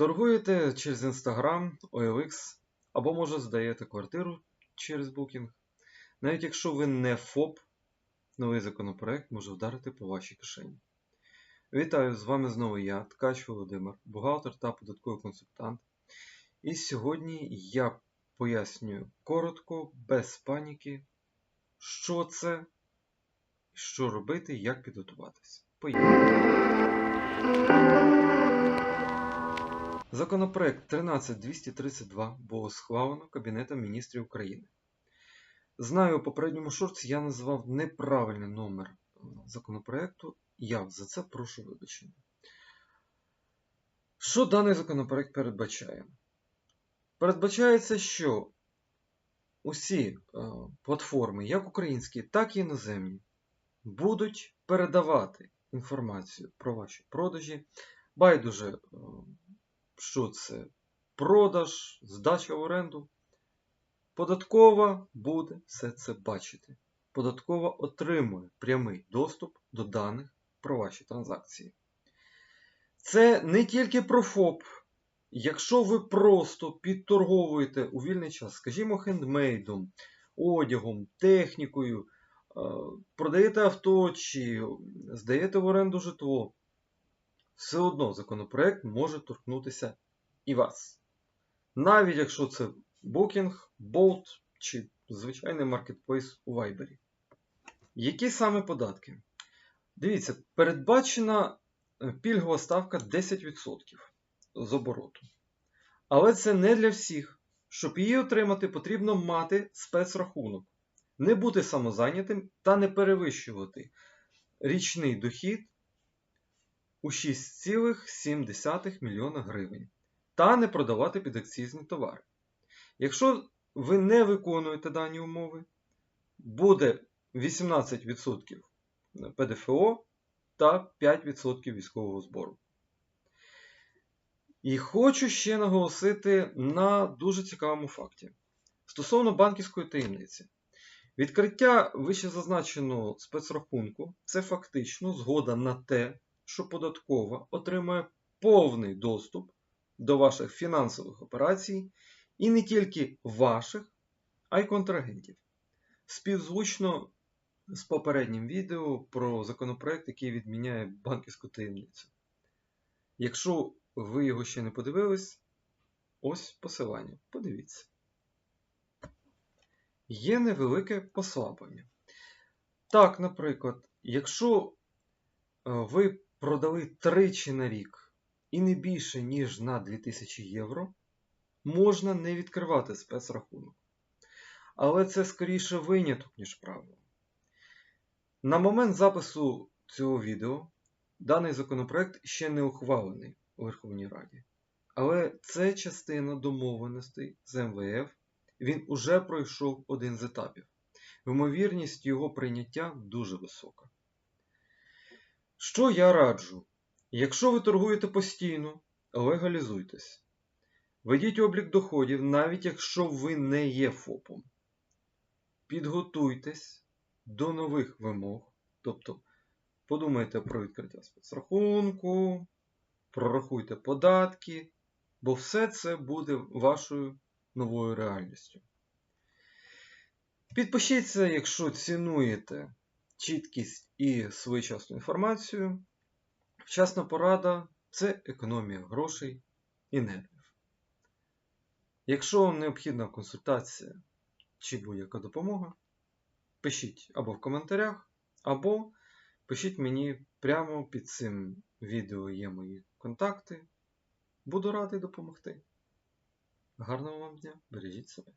Торгуєте через Instagram, OLX, або може здаєте квартиру через Booking. Навіть якщо ви не ФОП, новий законопроект може вдарити по вашій кишені. Вітаю! З вами знову я, Ткач Володимир, бухгалтер та податковий консультант. І сьогодні я пояснюю коротко, без паніки, що це, що робити, як підготуватися. Поїхали! Законопроект 13232 було схвалено Кабінетом міністрів України. Знаю, у попередньому шорці я назвав неправильний номер законопроекту. Я за це прошу вибачення. Що даний законопроект передбачає? Передбачається, що усі е, платформи, як українські, так і іноземні, будуть передавати інформацію про ваші продажі. Байдуже, е, що це продаж, здача в оренду. Податкова буде все це бачити. Податкова отримує прямий доступ до даних про ваші транзакції. Це не тільки про ФОП. Якщо ви просто підторговуєте у вільний час, скажімо, хендмейдом, одягом, технікою, е, продаєте авто чи здаєте в оренду житло, все одно законопроект може торкнутися і вас. Навіть якщо це Booking, Bolt чи звичайний маркетплейс у Viber. Які саме податки? Дивіться, передбачена е, пільгова ставка 10% з обороту. Але це не для всіх. Щоб її отримати, потрібно мати спецрахунок, не бути самозайнятим та не перевищувати річний дохід у 6,7 мільйона гривень та не продавати підакцизні товари. Якщо ви не виконуєте дані умови, буде 18% ПДФО та 5% військового збору. І хочу ще наголосити на дуже цікавому факті стосовно банківської таємниці. Відкриття вищезазначеного спецрахунку це фактично згода на те, що податкова отримує повний доступ до ваших фінансових операцій і не тільки ваших, а й контрагентів. Співзвучно з попереднім відео про законопроект, який відміняє банківську таємницю. Якщо ви його ще не подивились, ось посилання. Подивіться. Є невелике послаблення. Так, наприклад, якщо е, ви продали тричі на рік і не більше, ніж на 2000 євро, можна не відкривати спецрахунок. Але це скоріше виняток, ніж правило. На момент запису цього відео даний законопроект ще не ухвалений у Верховній Раді. Але це частина домовленостей з МВФ. Він уже пройшов один з етапів. Ймовірність його прийняття дуже висока. Що я раджу? Якщо ви торгуєте постійно, легалізуйтесь. Ведіть облік доходів, навіть якщо ви не є ФОПом. Підготуйтесь до нових вимог. Тобто, подумайте про відкриття спецрахунку, прорахуйте податки, бо все це буде вашою новою реальністю. Підпишіться, якщо цінуєте чіткість і своєчасну інформацію. Вчасна порада це економія грошей і нервів. Якщо вам необхідна консультація чи будь-яка допомога, пишіть або в коментарях, або пишіть мені прямо під цим відео є мої контакти. Буду радий допомогти. Гарного вам дня, бережіть себе.